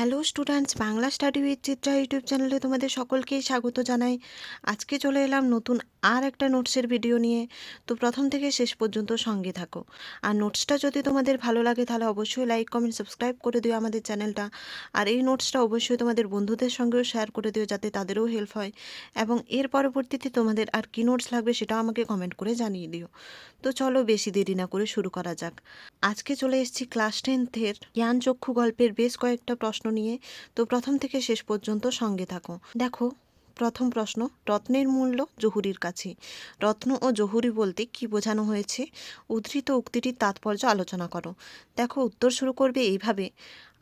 Hello students Bangla study with Chitra YouTube চ্যানেলে তোমাদের সকলকেই স্বাগত জানাই। আজকে চলে এলাম নতুন আর একটা নোটসের ভিডিও নিয়ে। তো প্রথম থেকে শেষ পর্যন্ত সঙ্গে থাকো। আর নোটসটা যদি তোমাদের ভালো লাগে তাহলে অবশ্যই লাইক কমেন্ট সাবস্ক্রাইব করে দিও আমাদের চ্যানেলটা আর এই নোটসটা অবশ্যই তোমাদের বন্ধুদের সঙ্গেও শেয়ার করে দিও যাতে তাদেরও হেল্প হয়। এবং এর পরবর্তীতে তোমাদের আর কী নোটস লাগবে সেটাও আমাকে কমেন্ট করে জানিয়ে দিও। তো চলো বেশি দেরি না করে শুরু করা যাক। আজকে চলে এসেছি ক্লাস টেন্থের জ্ঞানচক্ষু গল্পের বেশ কয়েকটা প্রশ্ন নিয়ে। তো প্রথম থেকে শেষ পর্যন্ত সঙ্গে থাকো। দেখো, প্রথম প্রশ্ন, রত্নের মূল্য জহুরির কাছে। রত্ন ও জহুরি বলতে কি বোঝানো হয়েছে? উদ্ধৃত উক্তিটির তাৎপর্য আলোচনা করো। দেখো, উত্তর শুরু করবে এইভাবে।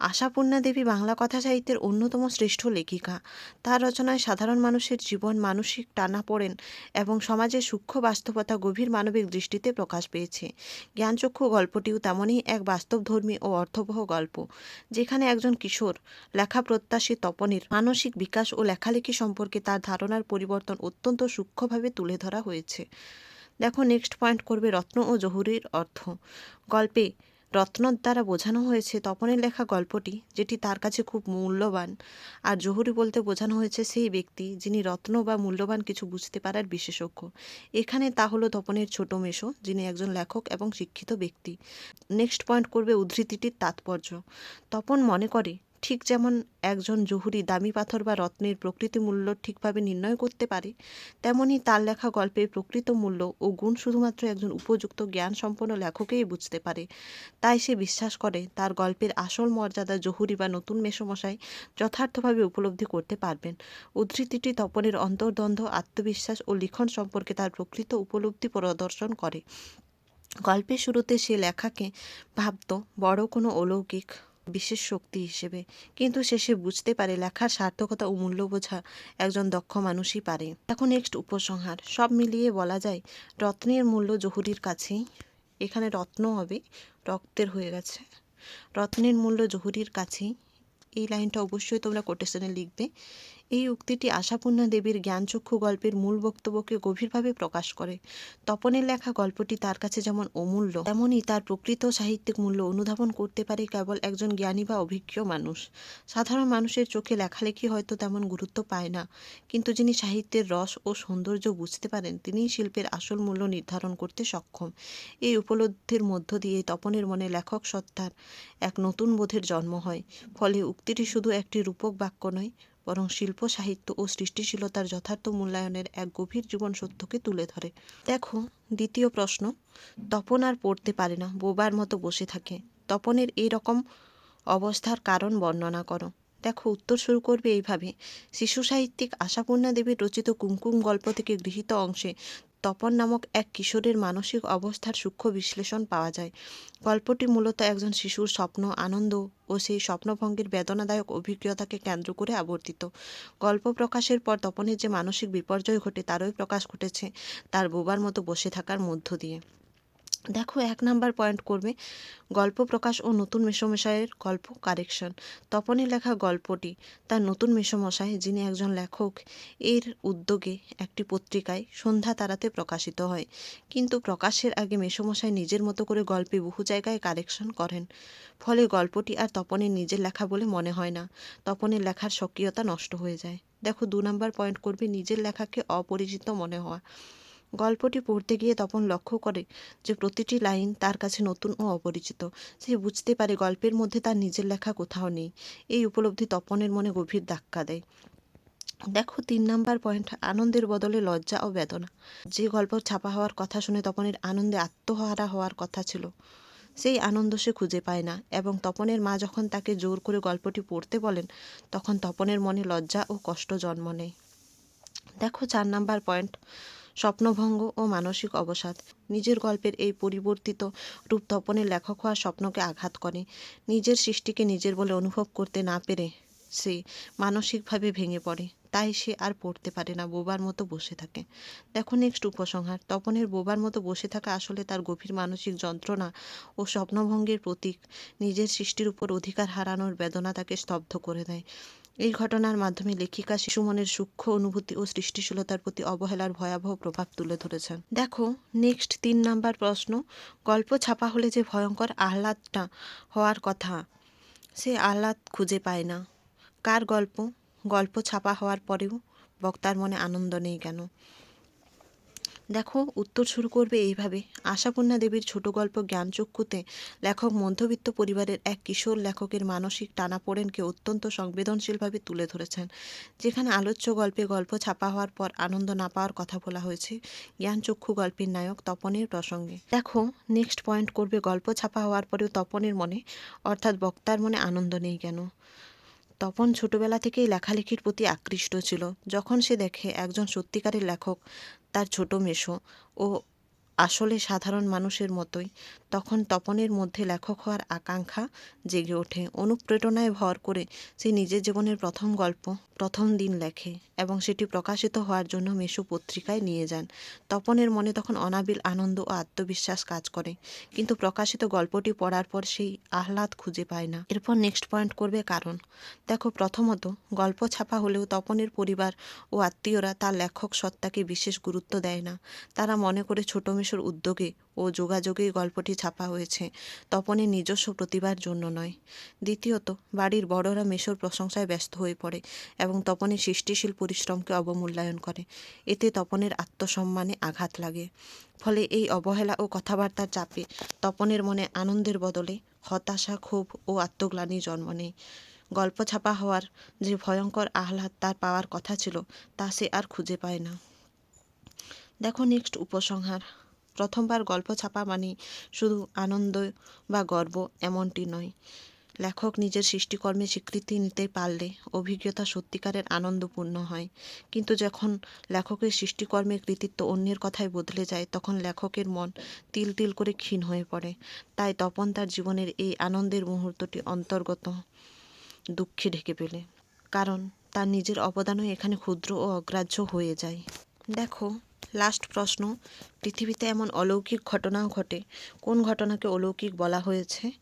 আশাপূর্ণা দেবী বাংলা কথা সাহিত্যের অন্যতম শ্রেষ্ঠ লেখিকা। তার রচনায় সাধারণ মানুষের জীবন মানসিক টানাপোড়েন এবং সমাজের সূক্ষ্ম বাস্তবতা গভীর মানবিক দৃষ্টিতে প্রকাশ পেয়েছে। জ্ঞানচক্ষু গল্পটিও তেমনই এক বাস্তবধর্মী ও অর্থবহ গল্প, যেখানে একজন কিশোর লেখা প্রত্যাশী তপনের মানসিক বিকাশ ও লেখালেখি সম্পর্কে তার ধারণার পরিবর্তন অত্যন্ত সূক্ষ্মভাবে তুলে ধরা হয়েছে। দেখো, নেক্সট পয়েন্ট করবে রত্ন ও জহুরির অর্থ। গল্পে রত্নর দ্বারা বোঝানো হয়েছে তপনের লেখা গল্পটি, যেটি তার কাছে খুব মূল্যবান। আর জহুরি বলতে বোঝানো হয়েছে সেই ব্যক্তি, যিনি রত্ন বা মূল্যবান কিছু বুঝতে পারার বিশেষজ্ঞ। এখানে তা হলো তপনের ছোট মেশো যিনি একজন লেখক এবং শিক্ষিত ব্যক্তি। নেক্সট পয়েন্ট করবে উদ্ধৃতিটির তাৎপর্য। তপন মনে করে ঠিক যেমন একজন জহুরি দামি পাথর বা রত্নের প্রকৃত মূল্য ঠিকভাবে নির্ণয় করতে পারে, তেমনি তার লেখা গল্পের প্রকৃত মূল্য ও গুণ শুধুমাত্র একজন উপযুক্ত জ্ঞান সম্পন্ন লেখকেই বুঝতে পারে। তাই সে বিশ্বাস করে তার গল্পের আসল মর্যাদা জহুরি বা নতুন মেসমশাই যথার্থভাবে উপলব্ধি করতে পারবেন। উদ্ধৃতিটি তপনের অন্তর্দ্বন্দ্ব, আত্মবিশ্বাস ও লিখন সম্পর্কে তার প্রকৃত উপলব্ধি প্রদর্শন করে। গল্পের শুরুতে সে লেখাকে ভাবত, বড় কোনো অলৌকিক বিশেষ শক্তি হিসেবে। কিন্তু শেষে বুঝতে পারে লেখার সার্থকতা ও মূল্য বোঝা একজন দক্ষ মানুষই পারে। এখন নেক্সট উপসংহার। সব মিলিয়ে বলা যায়, রত্নের মূল্য জহুরির কাছেই। এখানে রত্ন হবে, রক্তের হয়ে গেছে। রত্নের মূল্য জহুরির কাছেই। এই লাইনটা অবশ্যই তোমরা কোটেশনে লিখবে। এই উক্তিটি আশাপূর্ণা দেবীর জ্ঞানচক্ষু গল্পের মূল বক্তব্যকে গভীরভাবে প্রকাশ করে। তপনের লেখা গল্পটি তার কাছে যেমন অমূল্য তেমনই তার প্রকৃত সাহিত্যিক মূল্য অনুধাবন করতে পারে কেবল একজন জ্ঞানী বা অভিজ্ঞ মানুষ। সাধারণ মানুষের চোখে লেখালেখি হয়তো তেমন গুরুত্ব পায় না, কিন্তু যিনি সাহিত্যের রস ও সৌন্দর্য বুঝতে পারেন, তিনিই শিল্পের আসল মূল্য নির্ধারণ করতে সক্ষম। এই উপলব্ধির মধ্য দিয়ে তপনের মনে লেখক সত্তার এক নতুন বোধের জন্ম হয়। ফলে উক্তিটি শুধু একটি রূপক বাক্য নয় বরং শিল্প, সাহিত্য ও সৃষ্টিশীলতার যথার্থ মূল্যায়নের এক গভীর জীবন সত্যকে তুলে ধরে। দেখো, দ্বিতীয় প্রশ্ন, তপন আর পড়তে পারে না, বোবার মতো বসে থাকে। তপনের এই রকম অবস্থার কারণ বর্ণনা করো। দেখো, উত্তর শুরু করবে এইভাবে, শিশু সাহিত্যিক আশাপূর্ণা দেবীর রচিত কুমকুম গল্প থেকে গৃহীত অংশে তপন নামক এক কিশোরের মানসিক অবস্থার সূক্ষ্ম বিশ্লেষণ পাওয়া যায়। গল্পটি মূলত একজন শিশুর স্বপ্ন, আনন্দ ও সেই স্বপ্নভঙ্গের বেদনাদায়ক অভিজ্ঞতাকে কেন্দ্র করে আবর্তিত। গল্প প্রকাশের পর তপনের যে মানসিক বিপর্যয় ঘটে, তারই প্রকাশ ঘটেছে তার বোবার মতো বসে থাকার মধ্য দিয়ে। দেখো এক নাম্বার পয়েন্ট করবে, গল্প প্রকাশ ও নতুন মেসমশাইয়ের গল্প কারেকশন। তপনের লেখা গল্পটি তার নতুন মেসমশাই, যিনি একজন লেখক, এর উদ্যোগে একটি পত্রিকায় সন্ধ্যা তারাতে প্রকাশিত হয়। কিন্তু প্রকাশের আগে মেসমশাই নিজের মতো করে গল্পে বহু জায়গায় কারেকশন করেন। ফলে গল্পটি আর তপনের নিজের লেখা বলে মনে হয় না। তপনের লেখার স্বকীয়তা নষ্ট হয়ে যায়। দেখো দু নাম্বার পয়েন্ট করবে, নিজের লেখাকে অপরিচিত মনে হওয়া। গল্পটি পড়তে গিয়ে তপন লক্ষ্য করে যে প্রতিটি লাইন তার কাছে নতুন ও অপরিচিত। সে বুঝতে পারে গল্পের মধ্যে তার নিজের লেখা কোথাও নেই। এই উপলব্ধি তপনের মনে গভীর ধাক্কা দেয়। দেখো, তিন নাম্বার পয়েন্ট, আনন্দের বদলে লজ্জা ও বেদনা। যে গল্প ছাপা হওয়ার কথা শুনে তপনের আনন্দে আত্মহারা হওয়ার কথা ছিল, সেই আনন্দ সে খুঁজে পায় না এবং তপনের মা যখন তাকে জোর করে গল্পটি পড়তে বলেন, তখন তপনের মনে লজ্জা ও কষ্ট জন্ম নেয়। দেখো, চার নাম্বার পয়েন্ট স্বপ্নভঙ্গ ও মানসিক অবসাদ। নিজের গল্পের এই পরিবর্তিত রূপ তপনের লেখক হওয়ার স্বপ্নকে আঘাত করে। নিজের সৃষ্টিকে নিজের বলে অনুভব করতে না পেরে সে মানসিকভাবে ভেঙে পড়ে। তাই সে আর পড়তে পারে না, বোবার মতো বসে থাকে। দেখো নেক্সট উপসংহার। তপনের বোবার মতো বসে থাকা আসলে তার গভীর মানসিক যন্ত্রণা ও স্বপ্নভঙ্গের প্রতীক। নিজের সৃষ্টির উপর অধিকার হারানোর বেদনা তাকে স্তব্ধ করে দেয়। এই ঘটনার মাধ্যমে লেখিকা শিশু মনের সূক্ষ্ম অনুভূতি ও সৃষ্টিশীলতার প্রতি অবহেলার ভয়াবহ প্রভাব তুলে ধরেছেন। দেখো, নেক্সট তিন নাম্বার প্রশ্ন, গল্প ছাপা হলে যে ভয়ঙ্কর আহ্লাদটা হওয়ার কথা, সে আহ্লাদ খুঁজে পায় না। কার গল্প? গল্প ছাপা হওয়ার পরেও বক্তার মনে আনন্দ নেই কেন? দেখো, উত্তর শুরু করবে এইভাবে। আশাপূর্ণা দেবীর ছোট গল্প জ্ঞানচক্ষুতে লেখক মধ্যবিত্ত পরিবারের এক কিশোর লেখকের মানসিক টানাপোড়েনকে অত্যন্ত সংবেদনশীলভাবে তুলে ধরেছেন, যেখানে আলোচ্য গল্পে গল্প ছাপা হওয়ার পর আনন্দ না পাওয়ার কথা বলা হয়েছে জ্ঞানচক্ষু গল্পের নায়ক তপনের প্রসঙ্গে। দেখো নেক্সট পয়েন্ট করবে, গল্প ছাপা হওয়ার পরেও তপনের মনে, অর্থাৎ বক্তার মনে আনন্দ নেই কেন? তপন ছোটবেলা থেকেই লেখালেখির প্রতি আকৃষ্ট ছিল। যখন সে দেখে একজন সত্যিকারের লেখক, তার ছোট মেশো ও আসলে সাধারণ মানুষের মতোই। তখন তপনের মধ্যে লেখক হওয়ার আকাঙ্ক্ষা জেগে ওঠে। অনুপ্রেরণায় ভর করে সে নিজের জীবনের প্রথম গল্প, প্রথম দিন লেখে এবং সেটি প্রকাশিত হওয়ার জন্য মেশু পত্রিকায় নিয়ে যান। তপনের মনে তখন অনাবিল আনন্দ ও আত্মবিশ্বাস কাজ করে। কিন্তু প্রকাশিত গল্পটি পড়ার পর সেই আহ্লাদ খুঁজে পায় না। এরপর নেক্সট পয়েন্ট করবে কারণ। দেখো, প্রথমত, গল্প ছাপা হলেও তপনের পরিবার ও আত্মীয়রা তার লেখক সত্তাকে বিশেষ গুরুত্ব দেয় না। তারা মনে করে ছোট মেশোর উদ্যোগে ও যোগাযোগেই গল্পটি ছাপা হয়েছে। তপনের নিজস্ব প্রতিভার জন্য নয়। দ্বিতীয়ত, বাড়ির বড়রা মেশোর প্রশংসায় ব্যস্ত হয়ে পড়ে এবং তপনের সৃষ্টিশীল পরিশ্রমকে অবমূল্যায়ন করে। এতে তপনের আত্মসম্মানে আঘাত লাগে। ফলে এই অবহেলা ও কথাবার্তার চাপে তপনের মনে আনন্দের বদলে হতাশা, ক্ষোভ ও আত্মগ্লানি জন্ম নেয়। গল্প ছাপা হওয়ার যে ভয়ঙ্কর আহ্লাদ তার পাওয়ার কথা ছিল, তা সে আর খুঁজে পায় না। দেখো নেক্সট উপসংহার। প্রথমবার গল্প ছাপা মানে শুধু আনন্দ বা গর্ব এমনটি নয়। লেখক নিজের সৃষ্টিকর্মে স্বীকৃতি নিতে পারলে অভিজ্ঞতা সত্যিকারের আনন্দপূর্ণ হয়। কিন্তু যখন লেখকের সৃষ্টিকর্মের কৃতিত্ব অন্যের কথায় বদলে যায়, তখন লেখকের মন তিল তিল করে ক্ষীণ হয়ে পড়ে। তাই তপন তার জীবনের এই আনন্দের মুহূর্তটি অন্তর্গত দুঃখে ঢেকে পেলে কারণ তার নিজের অবদানও এখানে ক্ষুদ্র ও অগ্রাহ্য হয়ে যায়। দেখো লাস্ট প্রশ্ন, পৃথিবীতে এমন অলৌকিক ঘটনাও ঘটে, কোন ঘটনাকে অলৌকিক বলা হয়েছে?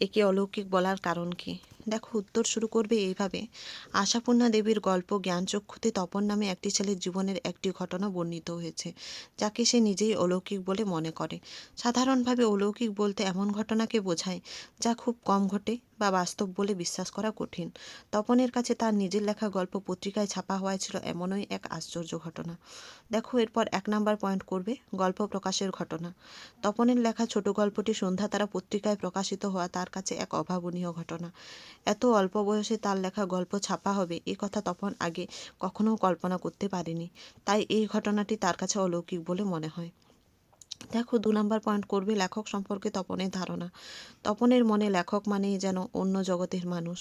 একে অলৌকিক বলার কারণ কি? দেখো, উত্তর শুরু করবে এইভাবে, আশাপূর্ণা দেবীর গল্প জ্ঞানচক্ষুতে তপন নামে একটি ছেলের জীবনের একটি ঘটনা বর্ণিত হয়েছে, যাকে সে নিজেই অলৌকিক বলে মনে করে। সাধারণভাবে অলৌকিক বলতে এমন ঘটনাকে বোঝায় যা খুব কম ঘটে বা বাস্তব বলে বিশ্বাস করা কঠিন। তপনের কাছে তার নিজের লেখা গল্প পত্রিকায় ছাপা হওয়ায় ছিল এমনই এক আশ্চর্য ঘটনা। দেখো, এরপর এক নাম্বার পয়েন্ট করবে, গল্প প্রকাশের ঘটনা। তপনের লেখা ছোট গল্পটি সন্ধ্যা তারা পত্রিকায় প্রকাশিত হওয়া তার কাছে এক অভাবনীয় ঘটনা। এত অল্প বয়সে তার লেখা গল্প ছাপা হবে, এ কথা তপন আগে কখনো কল্পনা করতে পারেনি। তাই এই ঘটনাটি তার কাছে অলৌকিক বলে মনে হয়। দেখো দু নম্বর পয়েন্ট করবে লেখক সম্পর্কে তপনের ধারণা। তপনের মনে লেখক মানেই যেন অন্য জগতের মানুষ।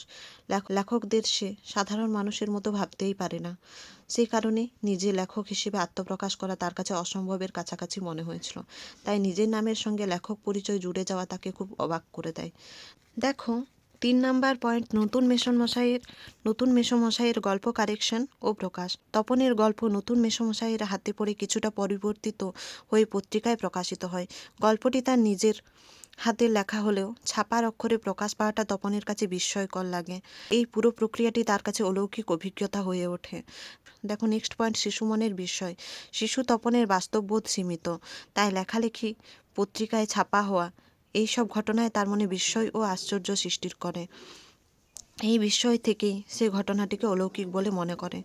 লেখকদের সে সাধারণ মানুষের মতো ভাবতেই পারে না। সেই কারণে নিজে লেখক হিসেবে আত্মপ্রকাশ করা তার কাছে অসম্ভবের কাছাকাছি মনে হয়েছিল। তাই নিজের নামের সঙ্গে লেখক পরিচয় জুড়ে যাওয়া তাকে খুব অবাক করে দেয়। দেখো তিন নাম্বার পয়েন্ট, নতুন মেশন মশাইয়ের নতুন মেসমশাইয়ের গল্প কারেকশন ও প্রকাশ। তপনের গল্প নতুন মেসমশাইয়ের হাতে পড়ে কিছুটা পরিবর্তিত হয়ে পত্রিকায় প্রকাশিত হয়। গল্পটি তার নিজের হাতে লেখা হলেও ছাপার অক্ষরে প্রকাশ পাওয়াটা তপনের কাছে বিস্ময়কর লাগে। এই পুরো প্রক্রিয়াটি তার কাছে অলৌকিক অভিজ্ঞতা হয়ে ওঠে। দেখো, নেক্সট পয়েন্ট শিশু মনের বিষয়। শিশু তপনের বাস্তববোধ সীমিত, তাই লেখালেখি পত্রিকায় ছাপা হওয়া এই সব ঘটনায় তার মনে বিস্ময় ও আশ্চর্য সৃষ্টি করে। এই বিস্ময় থেকেই সে ঘটনাটিকে অলৌকিক বলে মনে করে।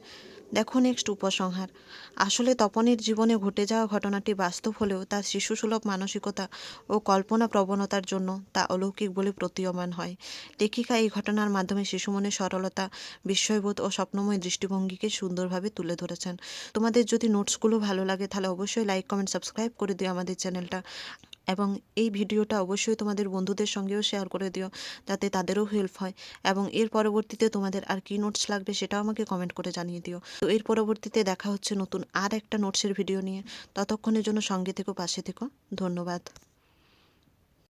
দেখো নেক্সট উপসংহার। আসলে তপনের জীবনে ঘটে যাওয়া ঘটনাটি বাস্তব হলেও তার শিশুসুলভ মানসিকতা ও কল্পনা প্রবণতার জন্য তা অলৌকিক বলে প্রতীয়মান হয়। লেখিকা এই ঘটনার মাধ্যমে শিশু মনে সরলতা, বিস্ময়বোধ ও স্বপ্নময় দৃষ্টিভঙ্গিকে সুন্দরভাবে তুলে ধরেছেন। তোমাদের যদি নোটসগুলো ভালো লাগে তাহলে অবশ্যই লাইক কমেন্ট সাবস্ক্রাইব করে দিও আমাদের চ্যানেলটা এবং এই ভিডিওটা অবশ্যই তোমাদের বন্ধুদের সঙ্গেও শেয়ার করে দিও, যাতে তাদেরও হেল্প হয়। এবং এর পরবর্তীতে তোমাদের আর কি নোটস লাগবে সেটাও আমাকে কমেন্ট করে জানিয়ে দিও। তো এর পরবর্তীতে দেখা হচ্ছে নতুন আর একটা নোটসের ভিডিও নিয়ে। ততক্ষণের জন্য সঙ্গে থেকো, পাশে থেকো। ধন্যবাদ।